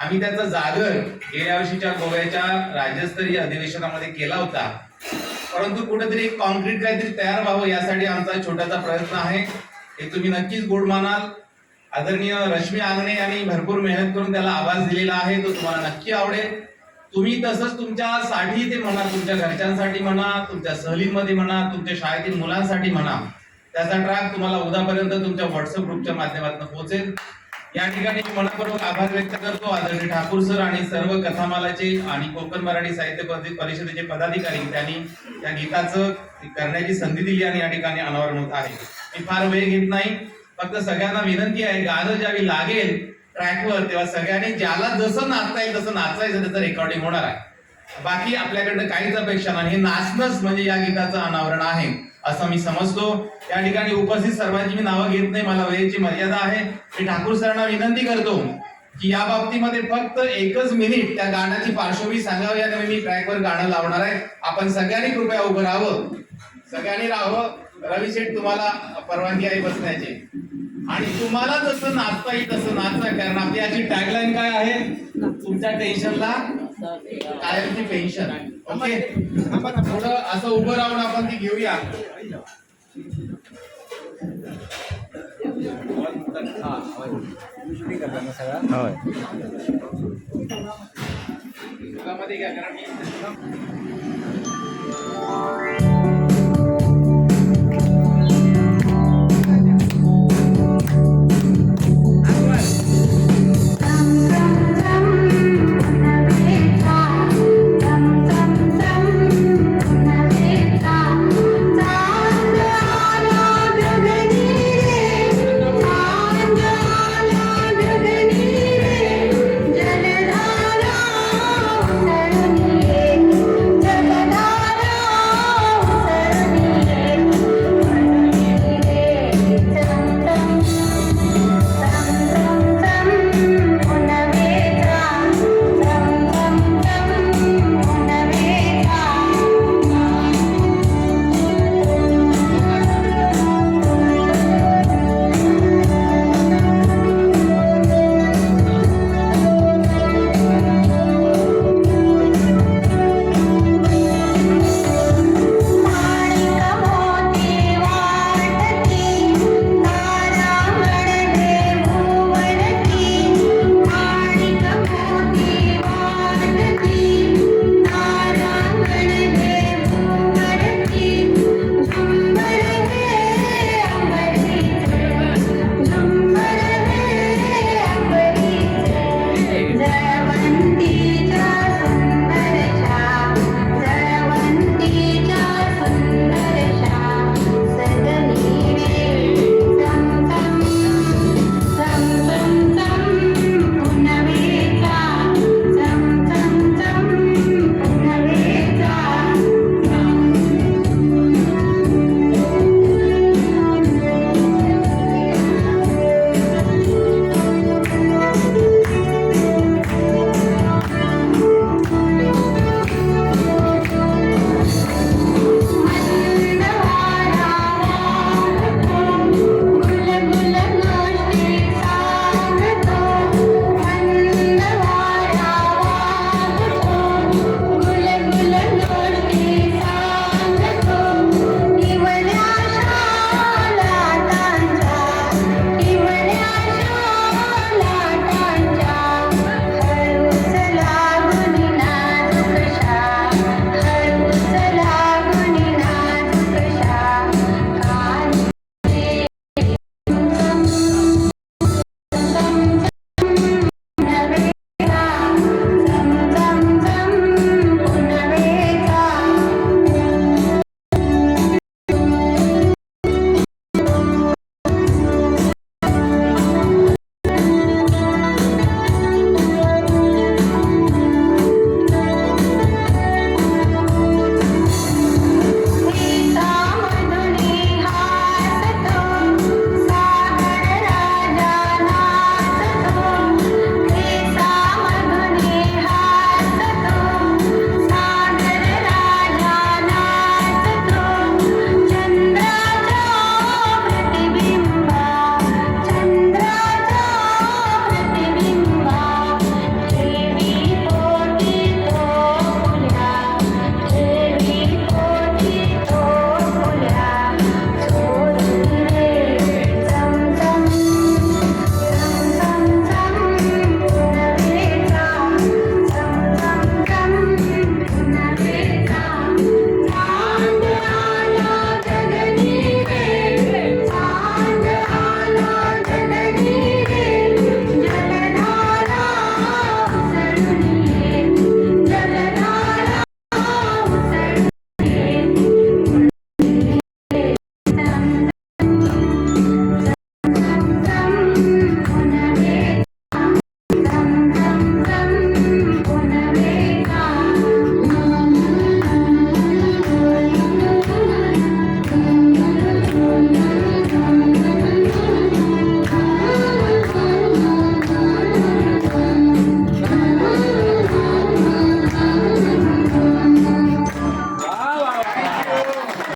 आम्ही त्याचा जागर गेल्या वर्षीच्या गोव्याच्या राज्यस्तरीय अधिवेशनामध्ये केला होता. परंतु कुठेतरी एक कॉन्क्रीट काहीतरी तयार व्हावं यासाठी आमचा छोटासा प्रयत्न आहे. हे तुम्ही नक्कीच गोड मानाल. आदरणीय रश्मी आंगणे यांनी भरपूर मेहनत करून त्याला आवाज दिलेला आहे तो तुम्हाला नक्की आवडेल. तुम्ही तसंच तुमच्यासाठी ते म्हणा तुमच्या घरच्यांसाठी म्हणा तुमच्या सहलींमध्ये म्हणा तुमच्या शाळेतील मुलांसाठी म्हणा त्याचा ट्रॅक तुम्हाला उद्यापर्यंत तुमच्या व्हॉट्सअप ग्रुपच्या माध्यमातून पोहोचेल. या ठिकाणी मी मनपूर्वक आभार व्यक्त करतो. आदरणीय ठाकूर सर आणि सर्व कथामालाचे आणि कोकण मराठी साहित्य परिषदेचे पदाधिकारी त्यांनी त्या गीताचं करण्याची संधी दिली आणि या ठिकाणी अनावरण होत आहे. मी फार वेळ घेत नाही. फक्त सगळ्यांना विनंती आहे गाणं ज्यावेळी लागेल ट्रॅकवर तेव्हा सगळ्यांनी ज्याला जसं नाचता येईल तसं नाचायचं त्याचं रेकॉर्डिंग होणार आहे. बाकी आपल्याकडनं काहीच अपेक्षा नाही. हे नाचणंच म्हणजे या गीताचं अनावरण आहे असं मी समजतो. या ठिकाणी उपस्थित सर्वांची मी नावं घेत नाही मला वेळेची मर्यादा आहे. मी ठाकूर सरांना विनंती करतो की या बाबतीमध्ये फक्त एकच मिनिट त्या गाण्याची पार्श्वभूमी सांगावी आणि मी ट्रॅकवर गाणं लावणार आहे. आपण सगळ्यांनी कृपया उभं राहावं. सगळ्यांनी राहावं. रवी शेठ तुम्हाला परवानगी आहे बसण्याची. आणि तुम्हाला जसं नाचता येईल तसं नाचता कारण आपली याची टॅगलाईन काय आहे? तुमच्या टेन्शनला कायमची पेन्शन ओके थोडं असं उभं राहून आपण ती घेऊया. होय. मध्ये घ्या कारण